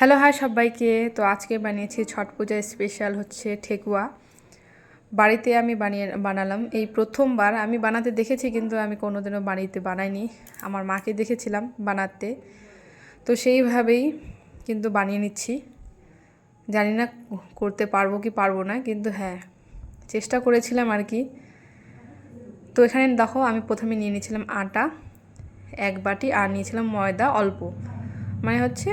Hello, high সবাইকে। তো আজকে বানিয়েছি ছট পূজায় স্পেশাল হচ্ছে ঠেকুয়া। বাড়িতে আমি বানিয়ে, বানালাম। এই প্রথমবার আমি বানাতে দেখেছি, কিন্তু আমি কোনোদিনও বাড়িতে বানাইনি। আমার মাকে দেখেছিলাম বানাতে। তো সেইভাবেই কিন্তু বানিয়ে নিচ্ছি। জানি না করতে পারব কি পারব না, কিন্তু হ্যাঁ চেষ্টা করেছিলাম আর কি। তো এখানে দেখো, আমি প্রথমে নিয়ে নিয়েছিলাম আটা, এক বাটি, আর নিয়েছিলাম ময়দা অল্প। মানে হচ্ছে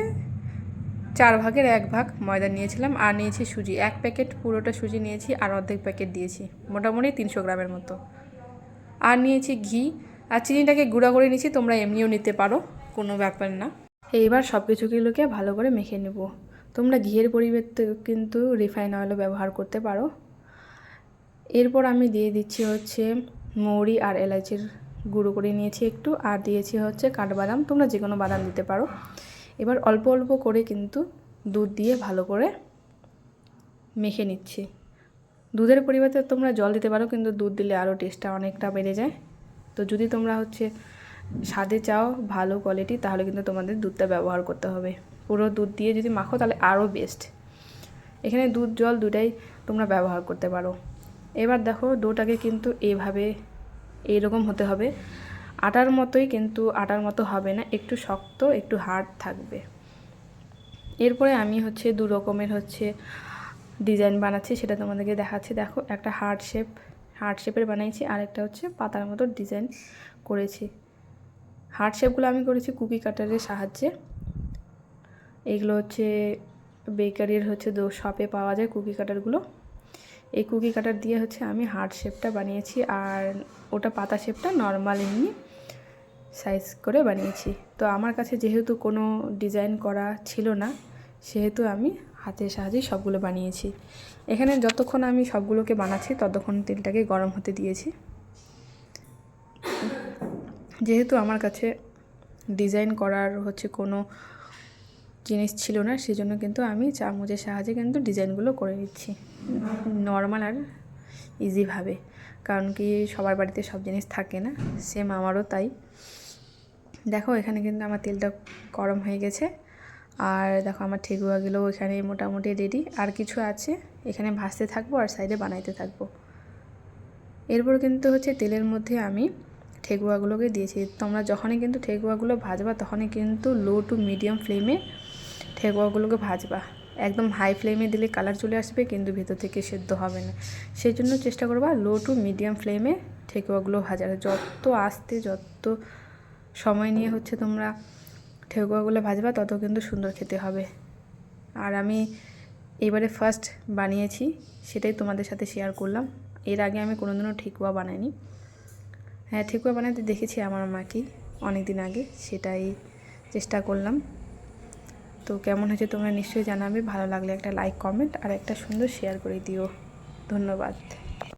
চার ভাগের এক ভাগ ময়দা নিয়েছিলাম আর নিয়েছি সুজি। এক প্যাকেট, পুরোটা সুজি নিয়েছি আর অর্ধেক প্যাকেট দিয়েছি। মোটামুটি তিনশো গ্রামের মতো। আর নিয়েছি ঘি। আর চিনিটাকে গুঁড়া করে নিয়েছি, তোমরা এমনিও নিতে পারো, কোনো ব্যাপার না। এইবার সব কিছুগুলোকে ভালো করে মেখে নেব। তোমরা ঘিয়ের পরিবর্তে কিন্তু রিফাইন অয়েলও ব্যবহার করতে পারো। এরপর আমি দিয়ে দিচ্ছি হচ্ছে মৌরি আর এলাচির গুঁড়ো করে নিয়েছি একটু। আর দিয়েছি হচ্ছে কাঠবাদাম। তোমরা যে কোনো বাদাম দিতে পারো। এবার অল্প অল্প করে কিন্তু দুধ দিয়ে ভালো করে মেখে নিচ্ছি। দুধের পরিবর্তে তোমরা জল দিতে পারো, কিন্তু দুধ দিলে আরও টেস্টটা অনেকটা বেড়ে যায়। তো যদি তোমরা হচ্ছে স্বাদে চাও ভালো কোয়ালিটি তাহলে কিন্তু তোমাদের দুধটা ব্যবহার করতে হবে। পুরো দুধ দিয়ে যদি মাখো, তাহলে আরও বেস্ট এখানে দুধ, জল দুটাই তোমরা ব্যবহার করতে পারো। এবার দেখো ডোটাকে কিন্তু এইভাবে এইরকম হতে হবে আটার মতোই কিন্তু আটার মতো হবে না, একটু শক্ত, একটু হার্ড থাকবে। এরপরে আমি হচ্ছে দু রকমের হচ্ছে ডিজাইন বানাচ্ছি, সেটা তোমাদেরকে দেখাচ্ছি। দেখো, একটা হার্ট শেপ হার্ট শেপের বানাইছি আর একটা হচ্ছে পাতার মতো ডিজাইন করেছি। হার্ট শেপগুলো আমি করেছি কুকি কাটারের সাহায্যে। এগুলো হচ্ছে বেকারির হচ্ছে শপে পাওয়া যায় কুকি কাটারগুলো এই কুকি কাটার দিয়ে হচ্ছে আমি হার্ট শেপটা বানিয়েছি আর ওটা পাতা শেপটা নর্মাল এমনি সাইজ করে বানিয়েছি। তো আমার কাছে যেহেতু কোনো ডিজাইন করা ছিল না, সেহেতু আমি হাতের সাহায্যে সবগুলো বানিয়েছি। এখানে যতক্ষণ আমি সবগুলোকে বানাচ্ছি, ততক্ষণ তেলটাকে গরম হতে দিয়েছি। যেহেতু আমার কাছে ডিজাইন করার হচ্ছে কোনো জিনিস ছিল না, সেজন্য কিন্তু আমি চামচের সাহায্যে কিন্তু ডিজাইনগুলো করে নিচ্ছি। নর্মাল আর ইজিভাবে কারণ কি সবার বাড়িতে সব জিনিস থাকে না সেম আমারও তাই। দেখো, এখানে কিন্তু আমার তেলটা গরম হয়ে গেছে। আর দেখো, আমার ঠেকুয়াগুলো এখানে মোটামুটি রেডি আর কিছু আছে, এখানে ভাজতে থাকব আর সাইডে বানাইতে থাকব। এরপর কিন্তু হচ্ছে তেলের মধ্যে আমি ঠেকুয়াগুলোকে দিয়েছি। তোমরা যখনই কিন্তু ঠেকুয়াগুলো ভাজবা, তখনই কিন্তু লো টু মিডিয়াম ফ্লেমে ঠেকুয়াগুলোকে ভাজবা। একদম হাই ফ্লেমে দিলে কালার চলে আসবে, কিন্তু ভেতর থেকে সেদ্ধ হবে না। সেই জন্য চেষ্টা করবা লো টু মিডিয়াম ফ্লেমে ঠেকুয়াগুলো ভাজার। যত আস্তে, যত সময় নিয়ে হচ্ছে তোমরা ঠেকুয়াগুলো ভাজবা, তত কিন্তু সুন্দর খেতে হবে। আর আমি এবারে ফার্স্ট বানিয়েছি, সেটাই তোমাদের সাথে শেয়ার করলাম। এর আগে আমি কোনোদিনও ঠেকুয়া বানাইনি। হ্যাঁ ঠেকুয়া বানাতে দেখেছি আমার মাকে অনেক দিন আগে, সেটাই চেষ্টা করলাম। তো কেমন হয়েছে তোমরা নিশ্চয়ই জানাবে। ভালো লাগলে একটা লাইক কমেন্ট আর একটা সুন্দর শেয়ার করে দিও। ধন্যবাদ।